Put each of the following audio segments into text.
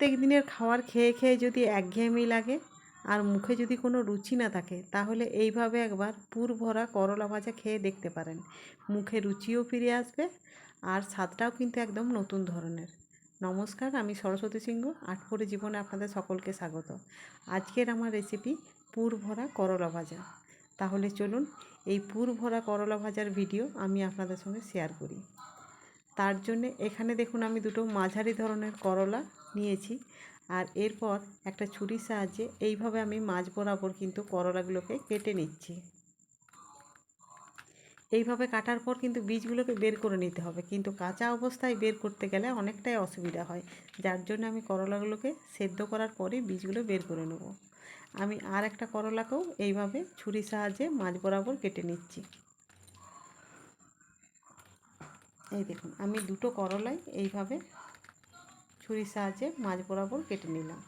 প্রত্যেক দিনের খাবার খেয়ে খেয়ে যদি একঘেয়েমি লাগে আর মুখে যদি কোনো রুচি না থাকে, তাহলে এইভাবে একবার পুর ভরা করলা ভাজা খেয়ে দেখতে পারেন। মুখে রুচিও ফিরে আসবে আর স্বাদটাও কিন্তু একদম নতুন ধরনের। নমস্কার, আমি সরস্বতী সিংহ, আটপরে জীবনে আপনাদের সকলকে স্বাগত। আজকের আমার রেসিপি পুর ভরা করলা ভাজা। তাহলে চলুন এই পুর ভরা করলা ভাজার ভিডিও আমি আপনাদের সঙ্গে শেয়ার করি। তার জন্যে এখানে দেখুন আমি দুটো মাঝারি ধরনের করলা নিয়েছি। আর এরপর একটা ছুরির সাহায্যে এইভাবে আমি মাছ বরাবর কিন্তু করলাগুলোকে কেটে নিচ্ছি। এইভাবে কাটার পর কিন্তু বীজগুলোকে বের করে নিতে হবে। কিন্তু কাঁচা অবস্থায় বের করতে গেলে অনেকটাই অসুবিধা হয়। যার জন্য আমি করলাগুলোকে সেদ্ধ করার পরে বীজগুলো বের করে নেব। আমি আর একটা করলাকেও এইভাবে ছুরির সাহায্যে মাছ বরাবর কেটে নিচ্ছি। এই দেখুন, আমি দুটো করলাই এইভাবে ছুরির সাহায্যে মাছ বরাবর কেটে নিলাম।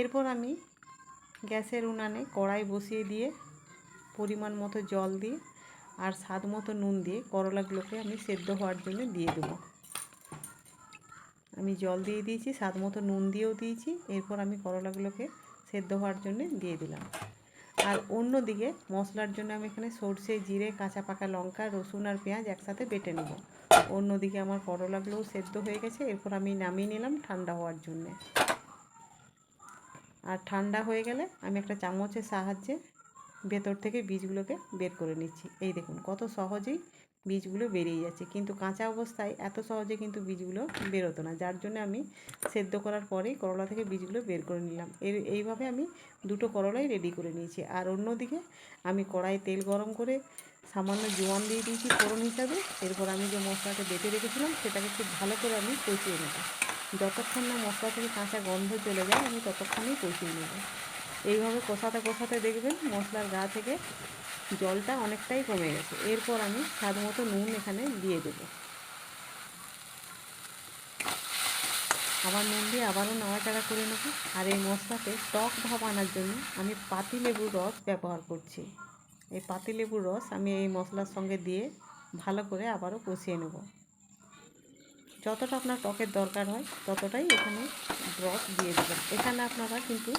এরপর আমি গ্যাসের উনানে কড়াই বসিয়ে দিয়ে পরিমাণ মতো জল দিয়ে আর স্বাদ মতো নুন দিয়ে করলাগুলোকে আমি সেদ্ধ হওয়ার জন্য দিয়ে দেবো। আমি জল দিয়ে দিয়েছি, স্বাদ মতো নুন দিয়েও দিয়েছি, এরপর আমি করলাগুলোকে সেদ্ধ হওয়ার জন্য দিয়ে দিলাম। আর অন্য দিকে মশলার জন্য আমি এখানে সর্ষে, জিরে, কাঁচা পাকা লঙ্কা, রসুন আর পেঁয়াজ একসাথে বেটে নেব। অন্যদিকে আমার করলাগুলোও সেদ্ধ হয়ে গেছে, এরপর আমি নামিয়ে নিলাম ঠান্ডা হওয়ার জন্যে। আর ঠান্ডা হয়ে গেলে আমি একটা চামচের সাহায্যে ভেতর থেকে বীজগুলোকে বের করে নিচ্ছি। এই দেখুন কত সহজেই বীজগুলো বেরিয়ে যাচ্ছে। কিন্তু কাঁচা অবস্থায় এত সহজে কিন্তু বীজগুলো বেরোতো না। যার জন্য আমি সেদ্ধ করার পরেই করলা থেকে বীজগুলো বের করে নিলাম। এর, এইভাবে আমি দুটো করলাই রেডি করে নিয়েছি। আর অন্যদিকে আমি কড়াই তেল গরম করে সামান্য জোয়ান দিয়ে দিয়েছি ফোড়ন হিসাবে। এরপর আমি যে মশলাটা বেটে রেখেছিলাম, সেটাকে খুব ভালো করে আমি কষিয়ে নেব। যতক্ষণ না মশলা থেকে কাঁচা গন্ধ চলে যায়, আমি ততক্ষণই কষিয়ে নেব। এইভাবে কষাতে কষাতে দেখবেন মশলার গা থেকে জলটা অনেকটাই কমে গেছে। এরপর আমি স্বাদ মতো নুন এখানে দিয়ে দেব। আবার নুন দিয়ে আবারও নাড়াচাড়া করে নেব। আর এই মশলাতে টক ভাব আনার জন্য আমি পাতি লেবুর রস ব্যবহার করছি। এই পাতি লেবুর রস আমি এই মশলার সঙ্গে দিয়ে ভালো করে আবারও কষিয়ে নেব। যতটা আপনার টকের দরকার হয় ততটাই এখানে রস দিয়ে দেবেন। এখানে আপনারা কিন্তু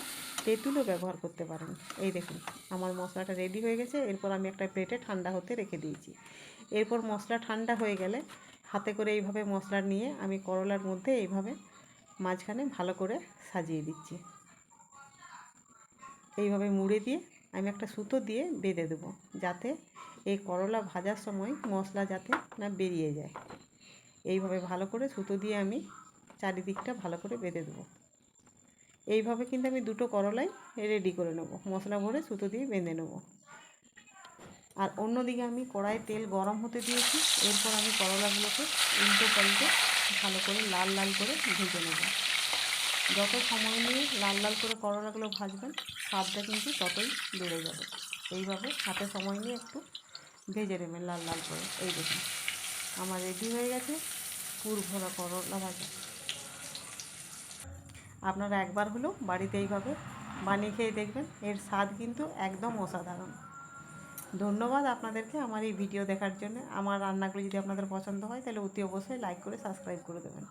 তেঁতুলও ব্যবহার করতে পারেন। এই দেখুন, আমার মশলাটা রেডি হয়ে গেছে। এরপর আমি একটা প্লেটে ঠান্ডা হতে রেখে দিয়েছি। এরপর মশলা ঠান্ডা হয়ে গেলে হাতে করে এইভাবে মশলা নিয়ে আমি করলার মধ্যে এইভাবে মাঝখানে ভালো করে সাজিয়ে দিচ্ছি। এইভাবে মুড়ে দিয়ে আমি একটা সুতো দিয়ে বেঁধে দেবো, যাতে এই করলা ভাজার সময় মশলা যাতে না বেরিয়ে যায়। এইভাবে ভালো করে সুতো দিয়ে আমি চারিদিকটা ভালো করে বেঁধে দেবো। এইভাবে কিন্তু আমি দুটো করলাই রেডি করে নেব। মশলা ভরে সুতো দিয়ে বেঁধে নেব। আর অন্যদিকে আমি কড়াই তেল গরম হতে দিয়েছি। এরপর আমি করলাগুলোকে উল্টো পাল্টে ভালো করে লাল লাল করে ভেজে নেব। যত সময় নিয়ে লাল লাল করে করলাগুলো ভাজবেন, স্বাদটা কিন্তু ততই বেড়ে যাবে। এইভাবে হাতে সময় নিয়ে একটু ভেজে নেবেন লাল লাল করে। এই দেখুন, আমার রেডি হয়ে গেছে। পুর ভরা করলা ভাজা। আপনারা একবার হলেও বাড়িতে এইভাবে বানিয়ে খেয়ে দেখবেন। এর স্বাদ কিন্তু একদম অসাধারণ। ধন্যবাদ আপনাদেরকে আমার এই ভিডিও দেখার জন্য। আমার রান্নাগুলি যদি আপনাদের পছন্দ হয়, তাহলে অতি অবশ্যই লাইক করে সাবস্ক্রাইব করে দেবেন।